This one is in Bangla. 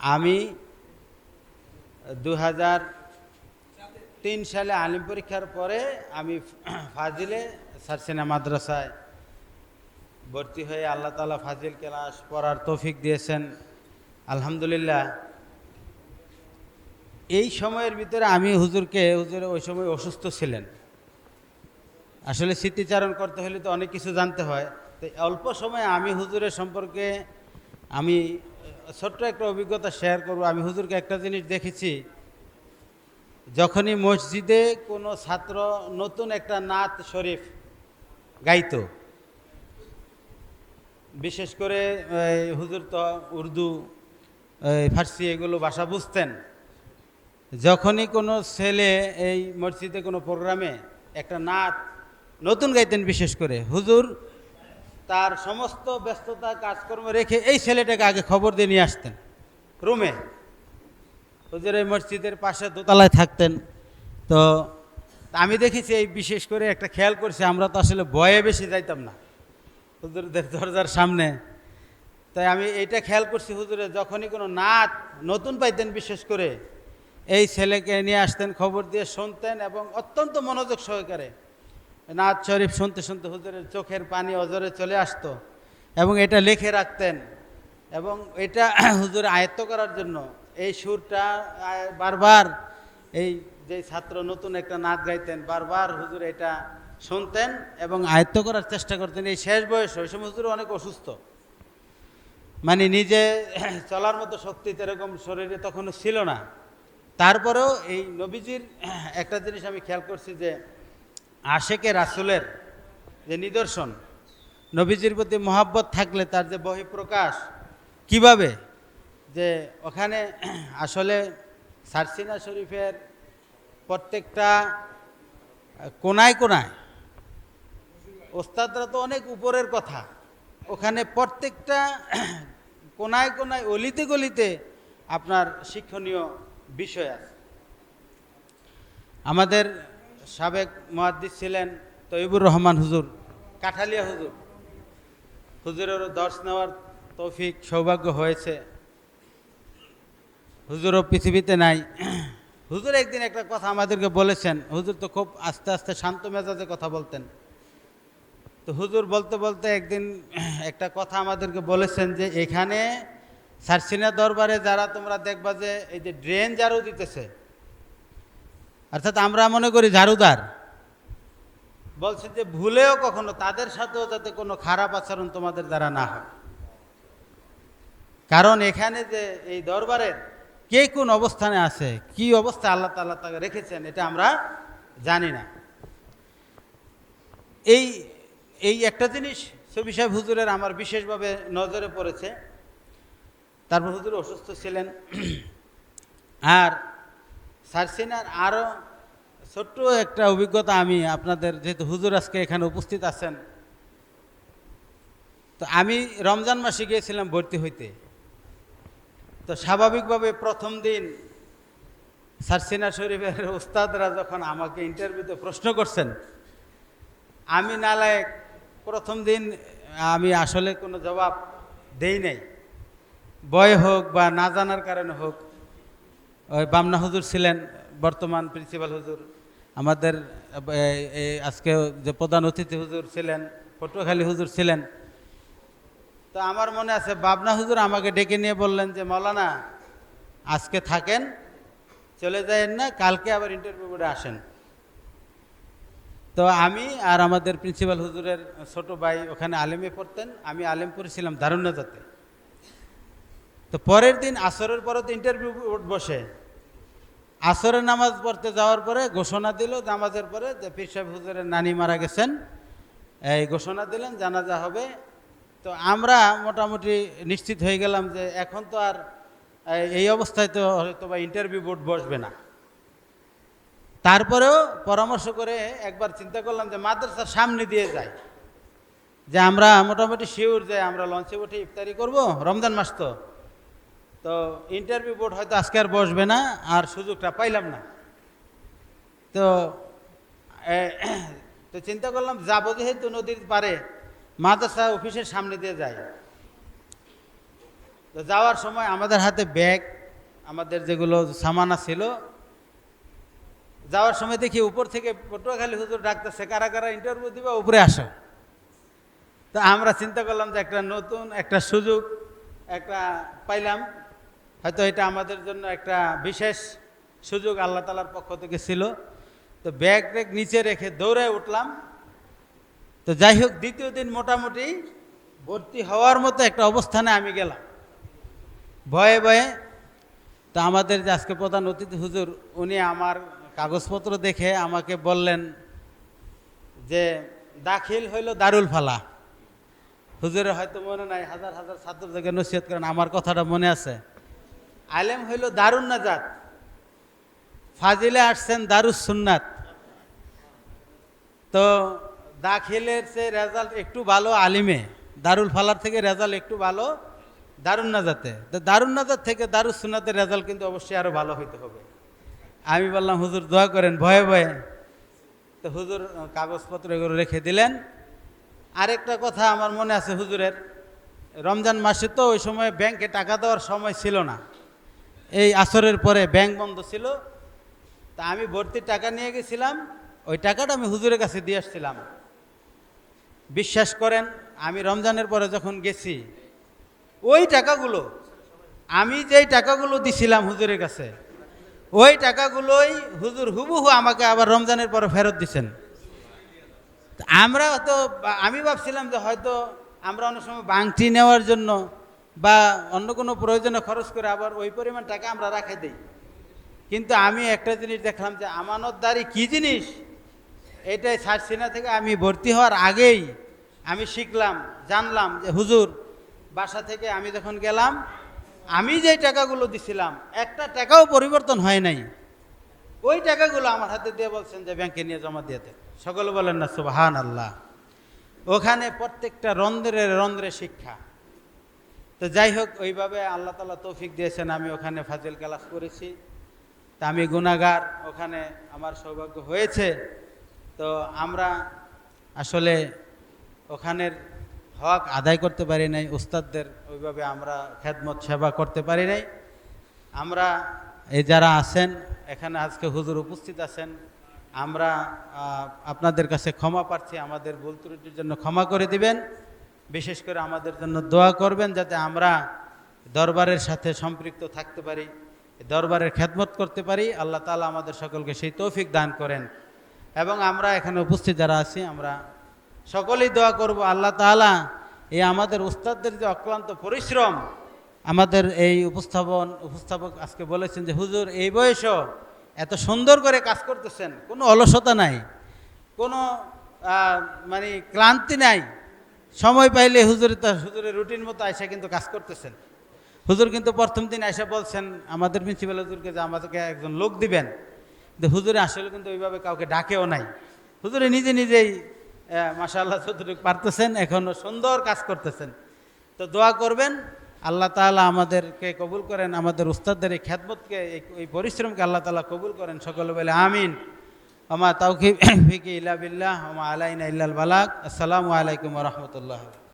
আমি দু তিন সালে আলিম পরীক্ষার পরে আমি ফাজিলে সারসিনা মাদ্রাসায় ভর্তি হয়ে আল্লাহ তালা ফাজিল ক্লাস পড়ার তৌফিক দিয়েছেন। আলহামদুলিল্লাহ। এই সময়ের ভিতরে আমি হুজুরকে, হুজুর ওই সময় অসুস্থ ছিলেন। আসলে স্মৃতিচারণ করতে হলে তো অনেক কিছু জানতে হয়। তো অল্প সময়ে আমি হুজুরের সম্পর্কে আমি ছোট্ট একটা অভিজ্ঞতা শেয়ার করব। আমি হুজুরকে একটা জিনিস দেখেছি। যখনই মসজিদে কোনো ছাত্র নতুন একটা নাত শরীফ গাইতো, বিশেষ করে হুজুর তো উর্দু ফার্সি এগুলো ভাষা বুঝতেন। যখনই কোনো ছেলে এই মসজিদে কোনো প্রোগ্রামে একটা নাচ নতুন গাইতেন বিশেষ করে, হুজুর তার সমস্ত ব্যস্ততা কাজকর্ম রেখে এই ছেলেটাকে আগে খবর দিয়ে নিয়ে আসতেন। রুমে। হুজুর এই মসজিদের পাশে দোতলায় থাকতেন। তো আমি দেখেছি এই বিশেষ করে একটা খেয়াল করছি, আমরা তো আসলে ভয়ে বেশি যাইতাম না হুজুরদের দরজার সামনে। তাই আমি এইটা খেয়াল করছি, হুজুরে যখনই কোনো নাচ নতুন পাইতেন বিশেষ করে, এই ছেলেকে নিয়ে আসতেন, খবর দিয়ে শুনতেন এবং অত্যন্ত মনোযোগ সহকারে নাচ শরীফ শুনতে শুনতে হুজুরের চোখের পানি অজরে চলে আসতো এবং এটা লিখে রাখতেন এবং এটা হুজুর আয়ত্ত করার জন্য এই সুরটা বারবার এই যে ছাত্র নতুন একটা নাচ গাইতেন, বারবার হুজুর এটা শুনতেন এবং আয়ত্ত করার চেষ্টা করতেন। এই শেষ বয়স, ওই সময় হুজুর অনেক অসুস্থ। মানে নিজে চলার মতো শক্তি এরকম শরীরে তখনও ছিল না। তারপরেও এই নবীজির একটা জিনিস আমি খেয়াল করছি যে আশেকে রাসুলের যে নিদর্শন, নবীজির প্রতি মহাব্বত থাকলে তার যে বহিঃপ্রকাশ, কীভাবে? যে ওখানে আসলে সারসিনা শরীফের প্রত্যেকটা কোনায় কোনায়, ওস্তাদরা তো অনেক উপরের কথা, ওখানে প্রত্যেকটা কোনায় কোনায়, অলিতে গলিতে আপনার শিক্ষণীয় বিষয় আছে। আমাদের সাবেক মহাদ্দিস ছিলেন তৈবুর রহমান হুজুর, কাঠালিয়া হুজুর। হুজুরেরও দর্শ নেওয়ার তৌফিক সৌভাগ্য হয়েছে। হুজুরও পৃথিবীতে নাই। হুজুর একদিন একটা কথা আমাদেরকে বলেছেন, হুজুর তো খুব আস্তে আস্তে শান্ত মেজাজে কথা বলতেন। তো হুজুর বলতে বলতে একদিন একটা কথা আমাদেরকে বলেছেন যে, এখানে সারসিনা দরবারে যারা তোমরা দেখবা যে, এই যে ড্রেন ঝাড়ু দিতেছে অর্থাৎ আমরা মনে করি ঝাড়ুদার। বলছে যে ভুলেও কখনো তাদের সাথেও যাতে কোনো খারাপ আচরণ তোমাদের দ্বারা না হয়। কারণ এখানে যে এই দরবারের কে কোন অবস্থানে আছে, কি অবস্থা আল্লাহ তাল্লাহ তাকে রেখেছেন, এটা আমরা জানি না। এই এই একটা জিনিস সবি সাহেব হুজুরের আমার বিশেষভাবে নজরে পড়েছে। তারপর হুজুর অসুস্থ ছিলেন। আর সারসিনার আরও ছোট্ট একটা অভিজ্ঞতা আমি আপনাদের, যেহেতু হুজুর আজকে এখানে উপস্থিত আছেন। তো আমি রমজান মাসে গিয়েছিলাম ভর্তি হইতে। তো স্বাভাবিকভাবে প্রথম দিন সারসিনা শরীফের উস্তাদরা যখন আমাকে ইন্টারভিউতে প্রশ্ন করছেন, আমি নালায়ক প্রথম দিন আমি আসলে কোনো জবাব দেই নাই। বয় হোক বা না জানার কারণে হোক ওই বামনা হুজুর ছিলেন, বর্তমান প্রিন্সিপাল হুজুর। আমাদের আজকে যে প্রধান অতিথি হুজুর ছিলেন, পটুয়াখালী হুজুর ছিলেন। তো আমার মনে আছে বাবনা হুজুর আমাকে ডেকে নিয়ে বললেন যে মৌলানা আজকে থাকেন, চলে যায়েন না, কালকে আবার ইন্টারভিউ করে আসেন। তো আমি আর আমাদের প্রিন্সিপাল হুজুরের ছোট ভাই ওখানে আলেমে পড়তেন। আমি আলেমপুরে ছিলাম দারুণ্যজাতে তো পরের দিন আসরের পরে তো ইন্টারভিউ বসে। আসরের নামাজ পড়তে যাওয়ার পরে ঘোষণা দিল, নামাজের পরে যে পীর সাহেব হুজুরের নানি মারা গেছেন, এই ঘোষণা দিলেন, জানাজা হবে। তো আমরা মোটামুটি নিশ্চিত হয়ে গেলাম যে এখন তো আর এই- অবস্থায় তো হয়তো বা ইন্টারভিউ বোর্ড বসবে না। তারপরেও পরামর্শ করে একবার চিন্তা করলাম যে মাদ্রাসার সামনে দিয়ে যাই। যে আমরা মোটামুটি শিওর যে আমরা লঞ্চে উঠে ইফতারি করব, রমজান মাস তো। তো ইন্টারভিউ বোর্ড হয়তো আজকে আর বসবে না, আর সুযোগটা পাইলাম না। তো তো চিন্তা করলাম যাব যেহেতু নদীর পারে মাদ্রাসা অফিসের সামনে দিয়ে যাই। তো যাওয়ার সময় আমাদের হাতে ব্যাগ, আমাদের যেগুলো সামানা ছিল যাওয়ার সময় দেখি উপর থেকে পটুয়াখালী হুজুর ডাকতেছে, কারা কারা ইন্টারভিউ দিবা, উপরে আসো। তো আমরা চিন্তা করলাম যে একটা নতুন একটা সুযোগ একটা পাইলাম। হয়তো এটা আমাদের জন্য একটা বিশেষ সুযোগ আল্লাহ তালার পক্ষ থেকে ছিল। তো ব্যাগ ট্যাগ নিচে রেখে দৌড়ে উঠলাম। তো যাই হোক, দ্বিতীয় দিন মোটামুটি ভর্তি হওয়ার মতো একটা অবস্থানে আমি গেলাম। ভয়ে ভয়ে, তা আমাদের যে আজকে প্রধান অতিথি হুজুর, উনি আমার কাগজপত্র দেখে আমাকে বললেন যে, দাখিল হইল দারুল ফালা। হুজুরের হয়তো মনে নাই, হাজার হাজার ছাত্র থেকে নসিহত করেন, আমার কথাটা মনে আছে। আলেম হইল দারুণ নাজাত। ফাজিলে আসছেন দারুস সুন্নাত। তো দাখিলের সে রেজাল্ট একটু ভালো আলিমে, দারুল ফালার থেকে রেজাল্ট একটু ভালো, দারুণ নাজাতে। তো দারুণ নাজাত থেকে দারুস সুন্নাতের রেজাল্ট কিন্তু অবশ্যই আরও ভালো হইতে হবে। আমি বললাম, হুজুর, দোয়া করেন, ভয়ে ভয়ে। তো হুজুর কাগজপত্র এগুলো রেখে দিলেন। আরেকটা কথা আমার মনে আছে হুজুরের, রমজান মাসে তো ওই সময় ব্যাংকে টাকা দেওয়ার সময় ছিল না। এই আসরের পরে ব্যাংক বন্ধ ছিল। তা আমি ভর্তির টাকা নিয়ে গেছিলাম। ওই টাকাটা আমি হুজুরের কাছে দিয়ে আসছিলাম। বিশ্বাস করেন, আমি রমজানের পরে যখন গেছি, ওই টাকাগুলো, আমি যেই টাকাগুলো দিছিলাম হুজুরের কাছে, ওই টাকাগুলোই হুজুর হুবহু আমাকে আবার রমজানের পরে ফেরত দিছেন। আমরা তো, আমি ভাবছিলাম যে হয়তো আমরা অনেক সময় বাংটি নেওয়ার জন্য বা অন্য কোনো প্রয়োজনে খরচ করে আবার ওই পরিমাণ টাকা আমরা রাখে দিই। কিন্তু আমি একটা জিনিস দেখলাম যে আমানতদারি কী জিনিস? এটাই সারসিনা থেকে আমি ভর্তি হওয়ার আগেই আমি শিখলাম, জানলাম যে হুজুর, বাসা থেকে আমি যখন গেলাম, আমি যে টাকাগুলো দিছিলাম, একটা টাকাও পরিবর্তন হয় নাই। ওই টাকাগুলো আমার হাতে দিয়ে বলছেন যে ব্যাংকে নিয়ে জমা দিয়েতে সকলে বলেন না সুবাহান আল্লাহ ওখানে প্রত্যেকটা রন্ধ্রে রন্ধ্রে শিক্ষা। তো যাই হোক, ওইভাবে আল্লাহ তালা তৌফিক দিয়েছেন, আমি ওখানে ফাজিল ক্লাস করেছি। তা আমি গুণাগার ওখানে আমার সৌভাগ্য হয়েছে। তো আমরা আসলে ওখানের হক আদায় করতে পারি নাই, উস্তাদদের ওইভাবে আমরা খেদমত, সেবা করতে পারি নাই। আমরা এই যারা আছেন, এখানে আজকে হুজুর উপস্থিত আছেন, আমরা আপনাদের কাছে ক্ষমা প্রার্থী, আমাদের ভুল ত্রুটির জন্য ক্ষমা করে দিবেন। বিশেষ করে আমাদের জন্য দোয়া করবেন যাতে আমরা দরবারের সাথে সম্পৃক্ত থাকতে পারি, দরবারের খেদমত করতে পারি। আল্লাহ তালা আমাদের সকলকে সেই তৌফিক দান করেন। এবং আমরা এখানে উপস্থিত যারা আছি, আমরা সকলেই দোয়া করব আল্লাহ তাআলা এই আমাদের উস্তাদদের যে অক্লান্ত পরিশ্রম, আমাদের এই উপস্থাপন, উপস্থাপক আজকে বলেছেন যে, হুজুর, এই বয়সও এত সুন্দর করে কাজ করতেছেন, কোনো অলসতা নাই, কোনো মানে ক্লান্তি নাই সময় পাইলে হুজুর তার হুজুরের রুটিন মতো আয়সা কিন্তু কাজ করতেছেন। হুজুর কিন্তু প্রথম দিন আয়সা বলছেন, আমাদের প্রিন্সিপাল হুজুরকে যে আমাদেরকে একজন লোক দিবেন। কিন্তু হুজুরে আসলে কিন্তু ওইভাবে কাউকে ডাকেও নাই। হুজুরে নিজে নিজেই মাশাআল্লাহ যতটুকু পারতেছেন এখনও সুন্দর কাজ করতেছেন। তো দোয়া করবেন, আল্লাহ তাআলা আমাদেরকে কবুল করেন, আমাদের উস্তাদদের এই খ্যাতমতকে এই- পরিশ্রমকে আল্লাহ তাআলা কবুল করেন। সকলে বলে আমিন। আমা তাউকি ফিকি ইলা বিল্লাহ আমা আলাইনা ইল্লাল বালাক আসসালামু আলাইকুম রহমতুল্লাহ